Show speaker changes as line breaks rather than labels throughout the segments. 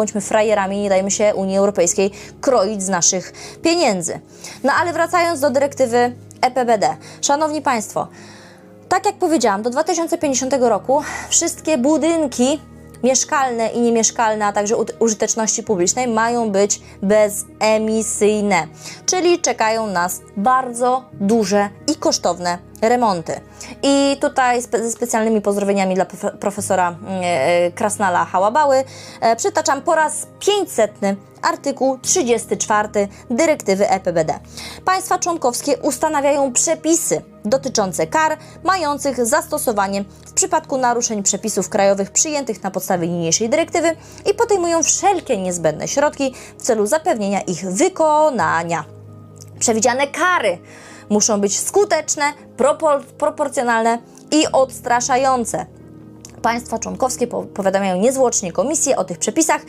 bądźmy frajerami, nie dajmy się Unii Europejskiej kroić z naszych pieniędzy. No ale wracając do dyrektywy EPBD. Szanowni Państwo, tak jak powiedziałam, do 2050 roku wszystkie budynki mieszkalne i niemieszkalne, a także użyteczności publicznej mają być bezemisyjne, czyli czekają nas bardzo duże i kosztowne remonty. I tutaj ze specjalnymi pozdrowieniami dla profe- profesora mm, e, Krasnala Hałabały e, przytaczam po raz 500 artykuł 34 dyrektywy EPBD. Państwa członkowskie ustanawiają przepisy dotyczące kar mających zastosowanie w przypadku naruszeń przepisów krajowych przyjętych na podstawie niniejszej dyrektywy i podejmują wszelkie niezbędne środki w celu zapewnienia ich wykonania. Przewidziane kary muszą być skuteczne, propor- proporcjonalne i odstraszające. Państwa członkowskie po- powiadamiają niezwłocznie Komisję o tych przepisach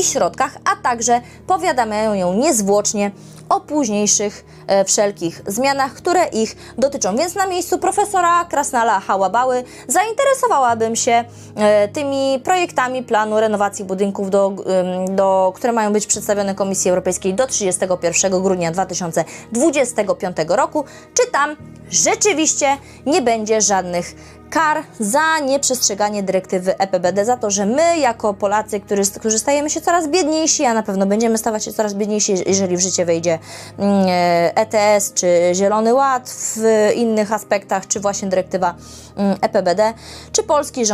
i środkach, a także powiadamiają ją niezwłocznie o późniejszych e, wszelkich zmianach, które ich dotyczą. Więc na miejscu profesora Krasnala Hałabały zainteresowałabym się e, tymi projektami planu renowacji budynków, do, ym, do, które mają być przedstawione Komisji Europejskiej do 31 grudnia 2025 roku. Czy tam rzeczywiście nie będzie żadnych kar za nieprzestrzeganie dyrektywy EPBD, za to, że my jako Polacy, którzy, którzy stajemy się coraz biedniejsi, a na pewno będziemy stawać się coraz biedniejsi, jeżeli w życie wejdzie mm, e, ETS czy Zielony Ład w innych aspektach, czy właśnie dyrektywa mm, EPBD, czy polski rząd